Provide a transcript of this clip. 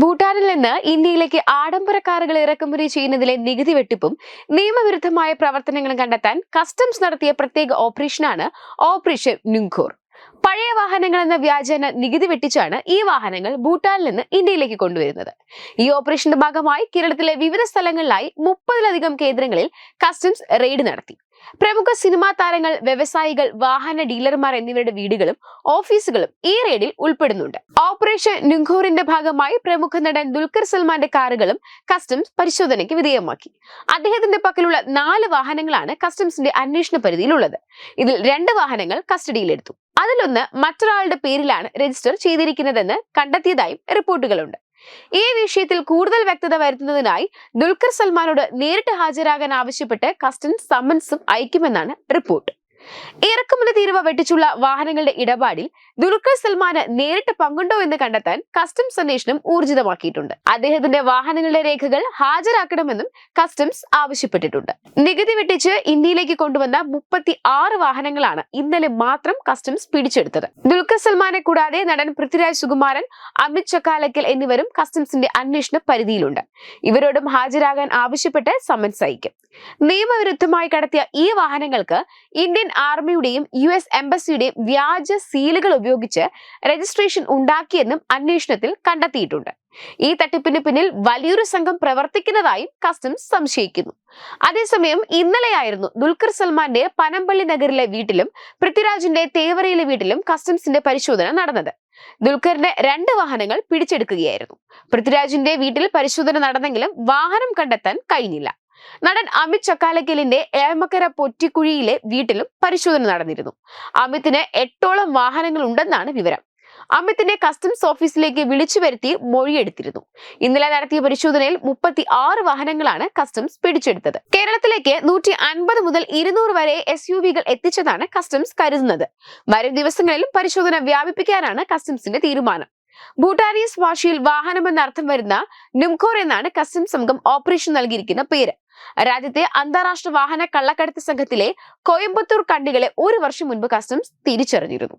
ഭൂട്ടാനിൽ നിന്ന് ഇന്ത്യയിലേക്ക് ആഡംബര കാറുകൾ ഇറക്കുമതി ചെയ്യുന്നതിലെ നികുതി വെട്ടിപ്പും നിയമവിരുദ്ധമായ പ്രവർത്തനങ്ങളും കണ്ടെത്താൻ കസ്റ്റംസ് നടത്തിയ പ്രത്യേക ഓപ്പറേഷനാണ് ഓപ്പറേഷൻ നുങ്കൂർ. പഴയ വാഹനങ്ങൾ എന്ന വ്യാജേന നികുതി വെട്ടിച്ചാണ് ഈ വാഹനങ്ങൾ ഭൂട്ടാനിൽ നിന്ന് ഇന്ത്യയിലേക്ക് കൊണ്ടുവരുന്നത്. ഈ ഓപ്പറേഷന്റെ ഭാഗമായി കേരളത്തിലെ വിവിധ സ്ഥലങ്ങളിലായി മുപ്പതിലധികം കേന്ദ്രങ്ങളിൽ കസ്റ്റംസ് റെയ്ഡ് നടത്തി. പ്രമുഖ സിനിമാ താരങ്ങൾ വ്യവസായികൾ വാഹന ഡീലർമാർ എന്നിവരുടെ വീടുകളും ഓഫീസുകളും ഈ റെയ്ഡിൽ ഉൾപ്പെടുന്നുണ്ട്. ഓപ്പറേഷൻ നുഖൂറിന്റെ ഭാഗമായി പ്രമുഖ നടൻ ദുൽഖർ സൽമാന്റെ കാറുകളും കസ്റ്റംസ് പരിശോധനയ്ക്ക് വിധേയമാക്കി. അദ്ദേഹത്തിന്റെ പക്കലുള്ള നാല് വാഹനങ്ങളാണ് കസ്റ്റംസിന്റെ അന്വേഷണ പരിധിയിലുള്ളത്. ഇതിൽ രണ്ട് വാഹനങ്ങൾ കസ്റ്റഡിയിലെടുത്തു. അതിലൊന്ന് മറ്റൊരാളുടെ പേരിലാണ് രജിസ്റ്റർ ചെയ്തിരിക്കുന്നതെന്ന് കണ്ടെത്തിയതായും റിപ്പോർട്ടുകളുണ്ട്. ഈ വിഷയത്തിൽ കൂടുതൽ വ്യക്തത വരുത്തുന്നതിനായി ദുൽഖർ സൽമാനോട് നേരിട്ട് ഹാജരാകാൻ ആവശ്യപ്പെട്ട് കസ്റ്റംസ് സമ്മൻസും അയക്കുമെന്നാണ് റിപ്പോർട്ട്. ഇറക്കുമതി തീരുവ വെട്ടിച്ചുള്ള വാഹനങ്ങളുടെ ഇടപാടിൽ ദുൽഖർ സൽമാന് നേരിട്ട് പങ്കുണ്ടോ എന്ന് കണ്ടെത്താൻ കസ്റ്റംസ് അന്വേഷണം ഊർജിതമാക്കിയിട്ടുണ്ട്. അദ്ദേഹത്തിന്റെ വാഹനങ്ങളുടെ രേഖകൾ ഹാജരാക്കണമെന്നും കസ്റ്റംസ് ആവശ്യപ്പെട്ടിട്ടുണ്ട്. നികുതി വെട്ടിച്ച് ഇന്ത്യയിലേക്ക് കൊണ്ടുവന്ന മുപ്പത്തി ആറ് വാഹനങ്ങളാണ് ഇന്നലെ മാത്രം കസ്റ്റംസ് പിടിച്ചെടുത്തത്. ദുൽഖർ സൽമാനെ കൂടാതെ നടൻ പൃഥ്വിരാജ് സുകുമാരൻ അമിത് ചക്കാലക്കൽ എന്നിവരും കസ്റ്റംസിന്റെ അന്വേഷണ പരിധിയിലുണ്ട്. ഇവരോടും ഹാജരാകാൻ ആവശ്യപ്പെട്ട് സമൻസ് അയക്കും. നിയമവിരുദ്ധമായി കടത്തിയ ഈ വാഹനങ്ങൾക്ക് ഇന്ത്യൻ ആർമിയുടെയും യു എസ് എംബസിയുടെയും വ്യാജ സീലുകൾ ഉപയോഗിച്ച് രജിസ്ട്രേഷൻ ഉണ്ടാക്കിയെന്നും അന്വേഷണത്തിൽ കണ്ടെത്തിയിട്ടുണ്ട്. ഈ തട്ടിപ്പിന് പിന്നിൽ വലിയൊരു സംഘം പ്രവർത്തിക്കുന്നതായും കസ്റ്റംസ് സംശയിക്കുന്നു. അതേസമയം ഇന്നലെയായിരുന്നു ദുൽഖർ സൽമാന്റെ പനമ്പള്ളി നഗറിലെ വീട്ടിലും പൃഥ്വിരാജിന്റെ തേവരയിലെ വീട്ടിലും കസ്റ്റംസിന്റെ പരിശോധന നടന്നത്. ദുൽഖറിന്റെ രണ്ട് വാഹനങ്ങൾ പിടിച്ചെടുക്കുകയായിരുന്നു. പൃഥ്വിരാജിന്റെ വീട്ടിൽ പരിശോധന നടന്നെങ്കിലും വാഹനം കണ്ടെത്താൻ കഴിഞ്ഞില്ല. നടൻ അമിത് ചക്കാലക്കലിന്റെ ഏമക്കര പൊറ്റിക്കുഴിയിലെ വീട്ടിലും പരിശോധന നടന്നിരുന്നു. അമിത്തിന് എട്ടോളം വാഹനങ്ങൾ ഉണ്ടെന്നാണ് വിവരം. അമിത്തിനെ കസ്റ്റംസ് ഓഫീസിലേക്ക് വിളിച്ചു വരുത്തി മൊഴിയെടുത്തിരുന്നു. ഇന്നലെ നടത്തിയ പരിശോധനയിൽ മുപ്പത്തി ആറ് വാഹനങ്ങളാണ് കസ്റ്റംസ് പിടിച്ചെടുത്തത്. കേരളത്തിലേക്ക് നൂറ്റി അൻപത് മുതൽ ഇരുന്നൂറ് വരെ എസ് യു വികൾ എത്തിച്ചതാണ് കസ്റ്റംസ് കരുതുന്നത്. വരും ദിവസങ്ങളിലും പരിശോധന വ്യാപിപ്പിക്കാനാണ് കസ്റ്റംസിന്റെ തീരുമാനം. ഭൂട്ടാനീസ് ഭാഷയിൽ വാഹനമെന്നർത്ഥം വരുന്ന നിംഖോർ എന്നാണ് കസ്റ്റംസ് സംഘം ഓപ്പറേഷൻ നൽകിയിരിക്കുന്ന പേര്. രാജ്യത്തെ അന്താരാഷ്ട്ര വാഹന കള്ളക്കടത്ത് സംഘത്തിലെ കോയമ്പത്തൂർ കണ്ണികളെ ഒരു വർഷം മുൻപ് കസ്റ്റംസ് തിരിച്ചറിഞ്ഞിരുന്നു.